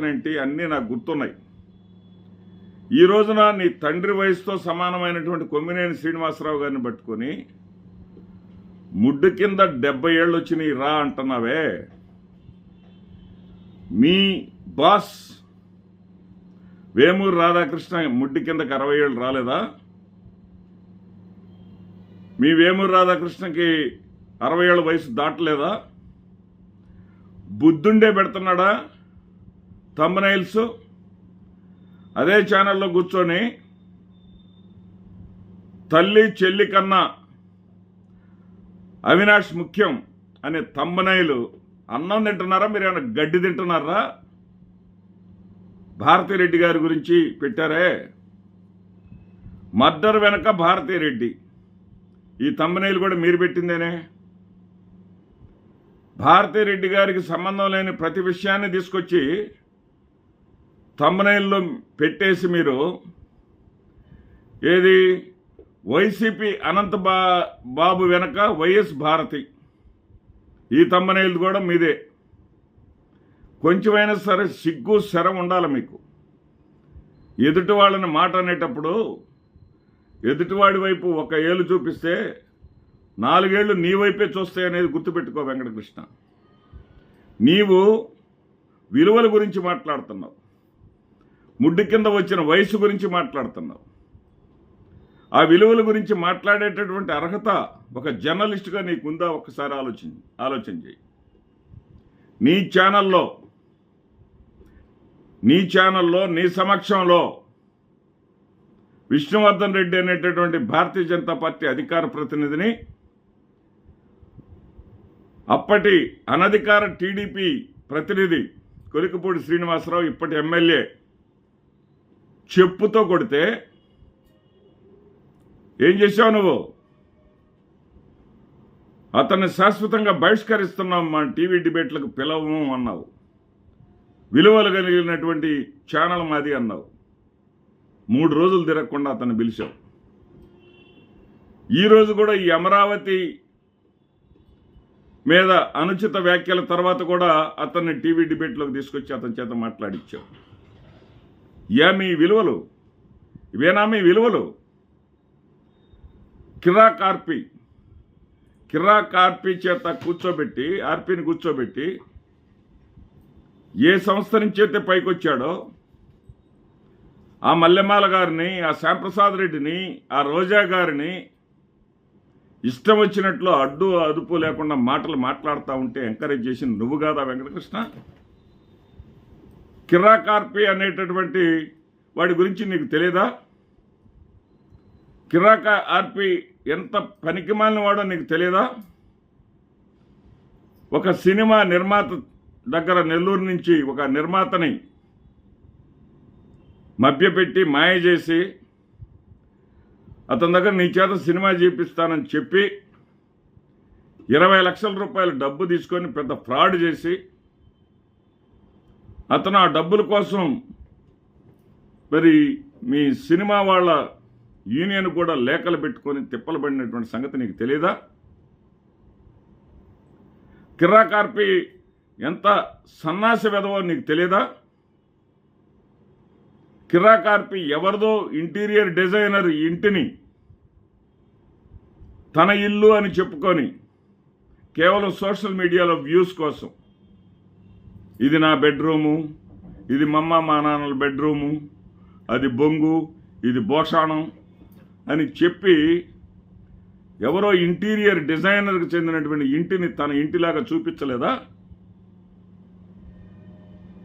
ఏంటి అన్నీ నాకు గుర్తున్నాయి. ఈ రోజున నీ తండ్రి వయసుతో సమానమైనటువంటి కొమ్మినేని శ్రీనివాసరావు గారిని పట్టుకొని ముడ్డు కింద డెబ్బై ఏళ్ళు వచ్చినాయి రా అంటున్నావే. మీ బాస్ వేమూరు రాధాకృష్ణ ముడ్డి కిందకి అరవై ఏళ్ళు రాలేదా? మీ వేమూరు రాధాకృష్ణకి అరవై ఏళ్ళ వయసు దాటలేదా? బుద్ధుండే పెడుతున్నాడా? తమ్నైల్స్ అదే ఛానల్లో కూర్చొని తల్లి చెల్లి కన్నా అవినాష్ ముఖ్యం అనే తమ్మనైలు అన్నం తింటున్నారా? మీరు ఏమైనా గడ్డి తింటున్నారా? భారతిరెడ్డి గారి గురించి పెట్టారే? మర్డర్ వెనక భారతిరెడ్డి. ఈ తమ్మనైలు కూడా మీరు పెట్టిందేనే? భారతిరెడ్డి గారికి సంబంధం లేని ప్రతి విషయాన్ని తీసుకొచ్చి తమ్మనైల్లో పెట్టేసి మీరు ఏది? వైసీపీ అనంత బా బాబు వెనక వైఎస్ భారతి. ఈ తమ్మనైలు కూడా మీదే. కొంచెమైనా సరే సిగ్గు శరం ఉండాలి మీకు. ఎదుటి వాళ్ళని మాట అనేటప్పుడు ఎదుటివాడి వైపు ఒక ఏళ్ళు చూపిస్తే నాలుగేళ్ళు నీ వైపే చూస్తాయి అనేది గుర్తుపెట్టుకో వెంకటకృష్ణ. నీవు విలువల గురించి మాట్లాడుతున్నావు. ముడ్డు కింద వచ్చిన వయసు గురించి మాట్లాడుతున్నావు. ఆ విలువల గురించి మాట్లాడేటటువంటి అర్హత ఒక జర్నలిస్ట్గా నీకుందా? ఒక్కసారి ఆలోచన ఆలోచన చేయి. నీ ఛానల్లో నీ ఛానల్లో నీ సమక్షంలో విష్ణువర్ధన్ రెడ్డి అనేటటువంటి భారతీయ జనతా పార్టీ అధికార ప్రతినిధిని అప్పటి అనధికార టీడీపీ ప్రతినిధి కొలికపూడి శ్రీనివాసరావు ఇప్పటి ఎమ్మెల్యే చెప్పుతో కొడితే ఏం చేశావు నువ్వు? అతన్ని శాశ్వతంగా బహిష్కరిస్తున్నాం మా టీవీ డిబేట్లకు పిలవము అన్నావు. విలువలు కలిగినటువంటి ఛానల్ మాది అన్నావు. మూడు రోజులు తిరగకుండా అతన్ని పిలిచావు. ఈరోజు కూడా ఈ అమరావతి మీద అనుచిత వ్యాఖ్యల తర్వాత కూడా అతన్ని టీవీ డిబేట్లోకి తీసుకొచ్చి అతని చేత మాట్లాడించావు ఏ మీ విలువలు? ఇవేనా మీ విలువలు? కిరా కార్పి. కిరా కార్పి చేత కూర్చోబెట్టి ఆర్పిని కూర్చోబెట్టి ఏ సంస్థ నుంచి అయితే పైకొచ్చాడో ఆ మల్లెమాల గారిని ఆ శ్యాంప్రసాద్ రెడ్డిని ఆ రోజా గారిని ఇష్టం వచ్చినట్లు అడ్డు అదుపు లేకుండా మాటలు మాట్లాడుతూ ఉంటే ఎంకరేజ్ చేసి నువ్వు కాదా వెంకటకృష్ణ? కిరాకార్పి అనేటటువంటి వాడి గురించి నీకు తెలియదా కిరాక ఆర్పి ఎంత పనికిమాలిన వాడో నీకు తెలియదా ఒక సినిమా నిర్మాత దగ్గర నెల్లూరు నుంచి ఒక నిర్మాతని మభ్యపెట్టి మాయ చేసి అతని దగ్గర నీ చేత సినిమా చేపిస్తానని చెప్పి ఇరవై లక్షల రూపాయల డబ్బు తీసుకొని పెద్ద ఫ్రాడ్ చేసి అతను ఆ డబ్బుల కోసం మరి మీ సినిమా వాళ్ళ యూనియన్ కూడా లేఖలు పెట్టుకొని తిప్పలు పడినటువంటి సంగతి నీకు తెలియదా కిర్రా కార్పి ఎంత సన్నాసి వెదవో నీకు తెలియదా కిర్రా కార్పి ఎవరిదో ఇంటీరియర్ డిజైనర్ ఇంటిని తన ఇల్లు అని చెప్పుకొని కేవలం సోషల్ మీడియాలో వ్యూస్ కోసం ఇది నా బెడ్రూము ఇది మమ్మ మా నాన్నల బెడ్రూము అది బొంగు ఇది భోషాణం అని చెప్పి ఎవరో ఇంటీరియర్ డిజైనర్కి చెందినటువంటి ఇంటిని తన ఇంటిలాగా చూపించలేదా?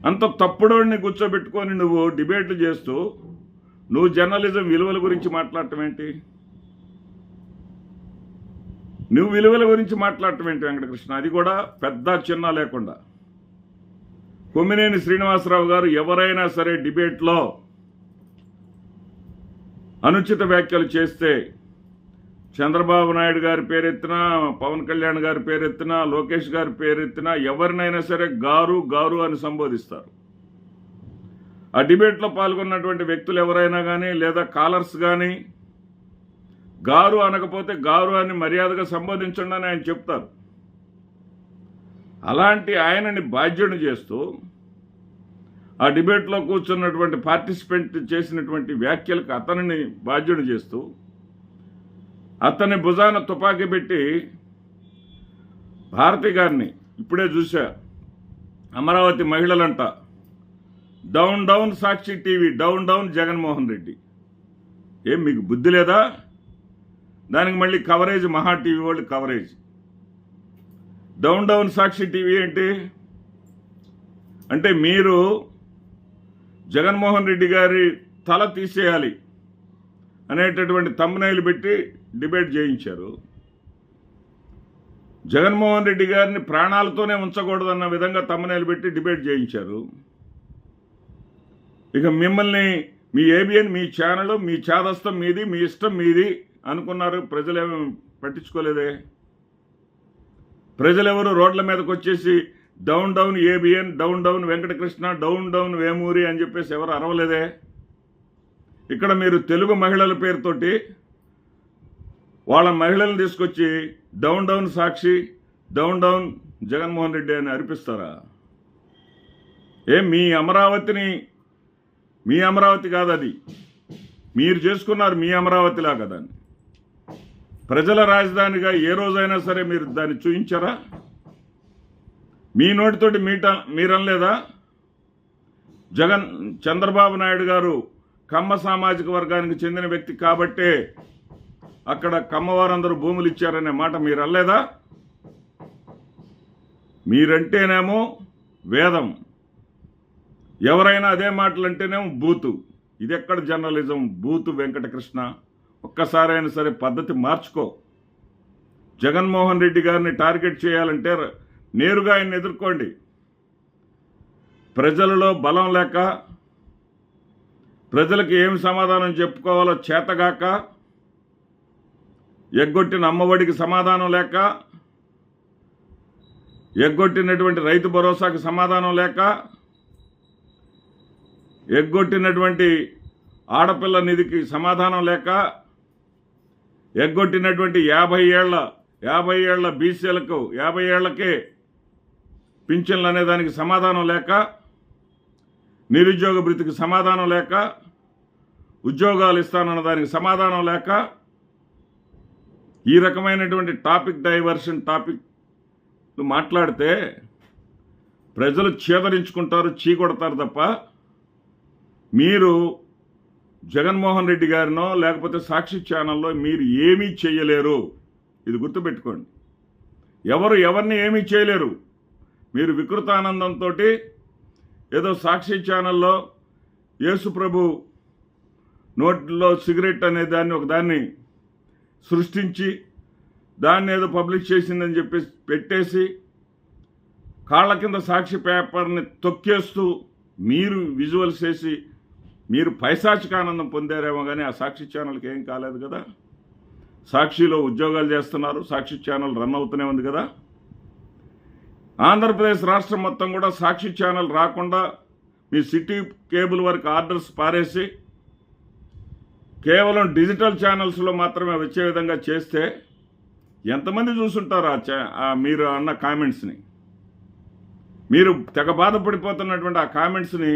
అంత తప్పుడోడిని కూర్చోబెట్టుకొని నువ్వు డిబేట్లు చేస్తూ నువ్వు జర్నలిజం విలువల గురించి మాట్లాడటం ఏంటి? నువ్వు విలువల గురించి మాట్లాడటం ఏంటి వెంకటకృష్ణ? అది కూడా పెద్ద చిన్న లేకుండా. కొమ్మినేని శ్రీనివాసరావు గారు ఎవరైనా సరే డిబేట్లో అనుచిత వ్యాఖ్యలు చేస్తే చంద్రబాబు నాయుడు గారి పేరెత్తినా పవన్ కళ్యాణ్ గారి పేరెత్తినా లోకేష్ గారి పేరెత్తినా ఎవరినైనా సరే గారు గారు అని సంబోధిస్తారు. ఆ డిబేట్లో పాల్గొన్నటువంటి వ్యక్తులు ఎవరైనా కానీ లేదా కాలర్స్ కానీ గారు అనకపోతే గారు అని మర్యాదగా సంబోధించండి అని ఆయన చెప్తారు. అలాంటి ఆయనని బాధ్యుని చేస్తూ ఆ డిబేట్లో కూర్చున్నటువంటి పార్టిసిపెంట్ చేసినటువంటి వ్యాఖ్యలకు అతనిని బాధ్యుడు చేస్తూ అతని భుజాన తుపాకీ పెట్టి భారతి గారిని ఇప్పుడే చూశా. Amaravati మహిళలంట down down Sakshi TV down down Jaganmohan Reddy. ఏం మీకు బుద్ధి లేదా? దానికి మళ్ళీ కవరేజ్ మహా టీవీ వాళ్ళు coverage. Down down Sakshi TV ఏంటి? అంటే మీరు జగన్మోహన్ రెడ్డి గారి తల తీసేయాలి అనేటటువంటి తమ్మునైలు పెట్టి డిబేట్ చేయించారు. జగన్మోహన్ రెడ్డి గారిని ప్రాణాలతోనే ఉంచకూడదన్న విధంగా తమ్మునైలు పెట్టి డిబేట్ చేయించారు. ఇక మిమ్మల్ని మీ ఏబిఎన్ మీ ఛానల్ మీ చాదస్తం మీది మీ ఇష్టం మీది అనుకున్నారు. ప్రజలేమీ పట్టించుకోలేదే? ప్రజలెవరు రోడ్ల మీదకి వచ్చేసి down down ABN down down Venkatakrishna down down Vemuri అని చెప్పేసి ఎవరు అరవలేదే? ఇక్కడ మీరు తెలుగు మహిళల పేరుతోటి వాళ్ళ మహిళలను తీసుకొచ్చి down down Sakshi down down Jaganmohan Reddy అని అర్పిస్తారా? ఏం మీ అమరావతిని మీ అమరావతి కాదు అది. మీరు చేసుకున్నారు మీ అమరావతిలా కదా ప్రజల రాజధానిగా ఏ రోజైనా సరే మీరు దాన్ని చూయించారా? మీ నోటితోటి మీట మీరనలేదా? జగన్ చంద్రబాబు నాయుడు గారు కమ్మ సామాజిక వర్గానికి చెందిన వ్యక్తి కాబట్టే అక్కడ కమ్మవారందరూ భూములు ఇచ్చారనే మాట మీరు అల్లేదా మీరంటేనేమో వేదం. ఎవరైనా అదే మాటలు అంటేనేమో బూతు. ఇది ఎక్కడ జర్నలిజం? బూతు వెంకటకృష్ణ. ఒక్కసారైనా సరే పద్ధతి మార్చుకో. జగన్మోహన్ రెడ్డి గారిని టార్గెట్ చేయాలంటే నేరుగా ఆయన ఎదుర్కోండి. ప్రజలలో బలం లేక ప్రజలకు ఏమి సమాధానం చెప్పుకోవాలో చేతగాక ఎగ్గొట్టిన అమ్మఒడికి సమాధానం లేక ఎగ్గొట్టినటువంటి రైతు భరోసాకి సమాధానం లేక ఎగ్గొట్టినటువంటి ఆడపిల్ల నిధికి సమాధానం లేక ఎగ్గొట్టినటువంటి యాభై ఏళ్ళ యాభై ఏళ్ళ బీసీలకు యాభై ఏళ్ళకే పింఛన్లు అనేదానికి సమాధానం లేక నిరుద్యోగ భృతికి సమాధానం లేక ఉద్యోగాలు ఇస్తానన్న దానికి సమాధానం లేక ఈ రకమైనటువంటి టాపిక్ డైవర్షన్ టాపిక్ మాట్లాడితే ప్రజలు చేదరించుకుంటారు చీకొడతారు తప్ప మీరు జగన్మోహన్ రెడ్డి గారినో లేకపోతే సాక్షి ఛానల్లో మీరు ఏమీ చేయలేరు. ఇది గుర్తుపెట్టుకోండి. ఎవరు ఎవరిని ఏమీ చేయలేరు. మీరు వికృతానందంతో ఏదో సాక్షి ఛానల్లో యేసుప్రభు నోట్లో సిగరెట్ అనే దాన్ని ఒక దాన్ని సృష్టించి దాన్ని ఏదో పబ్లిష్ చేసిందని చెప్పి పెట్టేసి కాళ్ళ కింద సాక్షి పేపర్ని తొక్కేస్తూ మీరు విజువల్స్ చేసి మీరు పైశాచిక ఆనందం పొందారేమో కానీ ఆ సాక్షి ఛానల్కి ఏం కాలేదు కదా? సాక్షిలో ఉద్యోగాలు చేస్తున్నారు సాక్షి ఛానల్ రన్ అవుతూనే ఉంది కదా? ఆంధ్రప్రదేశ్ రాష్ట్రం మొత్తం కూడా సాక్షి ఛానల్ రాకుండా మీ సిటీ కేబుల్ వరకు ఆర్డర్స్ పారేసి కేవలం డిజిటల్ ఛానల్స్లో మాత్రమే వచ్చే విధంగా చేస్తే ఎంతమంది చూసుంటారు ఆ చా మీరు అన్న కామెంట్స్ని? మీరు తెగ బాధపడిపోతున్నటువంటి ఆ కామెంట్స్ని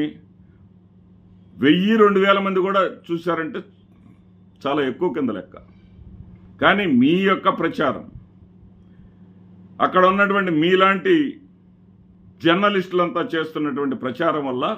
వెయ్యి రెండు వేల మంది కూడా చూశారంటే చాలా ఎక్కువ కింద లెక్క. కానీ మీ యొక్క ప్రచారం అక్కడ ఉన్నటువంటి మీలాంటి జర్నలిస్టులంతా చేస్తున్నటువంటి ప్రచారం వల్ల